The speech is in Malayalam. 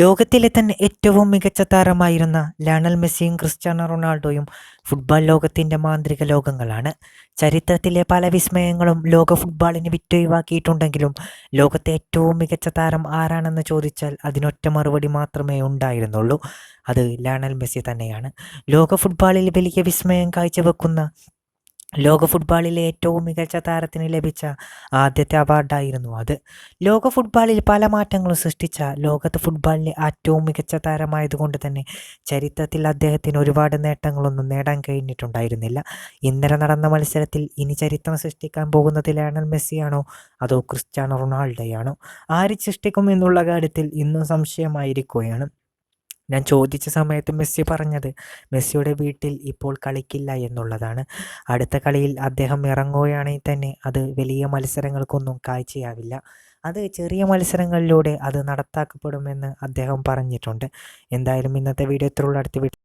ലോകത്തിലെ തന്നെ ഏറ്റവും മികച്ച താരമായിരുന്ന ലയണൽ മെസ്സിയും ക്രിസ്ത്യാനോ റൊണാൾഡോയും ഫുട്ബോൾ ലോകത്തിന്റെ മാന്ത്രിക ലോകങ്ങളാണ്. ചരിത്രത്തിലെ പല വിസ്മയങ്ങളും ലോക ഫുട്ബോളിന് വിറ്റൊഴിവാക്കിയിട്ടുണ്ടെങ്കിലും ലോകത്തെ ഏറ്റവും മികച്ച താരം ആരാണെന്ന് ചോദിച്ചാൽ അതിനൊറ്റ മറുപടി മാത്രമേ ഉണ്ടായിരുന്നുള്ളൂ. അത് ലയണൽ മെസ്സി തന്നെയാണ്. ലോക ഫുട്ബോളിൽ വലിയ വിസ്മയം കാഴ്ചവെക്കുന്ന ലോക ഫുട്ബോളിലെ ഏറ്റവും മികച്ച താരത്തിന് ലഭിച്ച ആദ്യത്തെ അവാർഡായിരുന്നു അത്. ലോക ഫുട്ബോളിൽ പല മാറ്റങ്ങളും സൃഷ്ടിച്ച ലോകത്ത് ഫുട്ബോളിലെ ഏറ്റവും മികച്ച താരമായതുകൊണ്ട് തന്നെ ചരിത്രത്തിൽ അദ്ദേഹത്തിന് ഒരുപാട് നേട്ടങ്ങളൊന്നും നേടാൻ കഴിഞ്ഞിട്ടുണ്ടായിരുന്നില്ല. ഇന്നലെ നടന്ന മത്സരത്തിൽ ഇനി ചരിത്രം സൃഷ്ടിക്കാൻ പോകുന്നത് ലയണൽ മെസ്സിയാണോ അതോ ക്രിസ്ത്യാനോ റൊണാൾഡോയാണോ? ആര് സൃഷ്ടിക്കും എന്നുള്ള കാര്യത്തിൽ ഇന്നും സംശയമായിരിക്കുകയാണ്. ഞാൻ ചോദിച്ച സമയത്ത് മെസ്സി പറഞ്ഞത് മെസ്സിയുടെ വീട്ടിൽ ഇപ്പോൾ കളിക്കില്ല എന്നുള്ളതാണ്. അടുത്ത കളിയിൽ അദ്ദേഹം ഇറങ്ങുകയാണെങ്കിൽ തന്നെ അത് വലിയ മത്സരങ്ങൾക്കൊന്നും കാഴ്ചയാവില്ല. അത് ചെറിയ മത്സരങ്ങളിലൂടെ അത് നടത്താക്കപ്പെടുമെന്ന് അദ്ദേഹം പറഞ്ഞിട്ടുണ്ട്. എന്തായാലും ഇന്നത്തെ വീഡിയോ ഇത്രയുള്ള അടുത്ത വീഡിയോ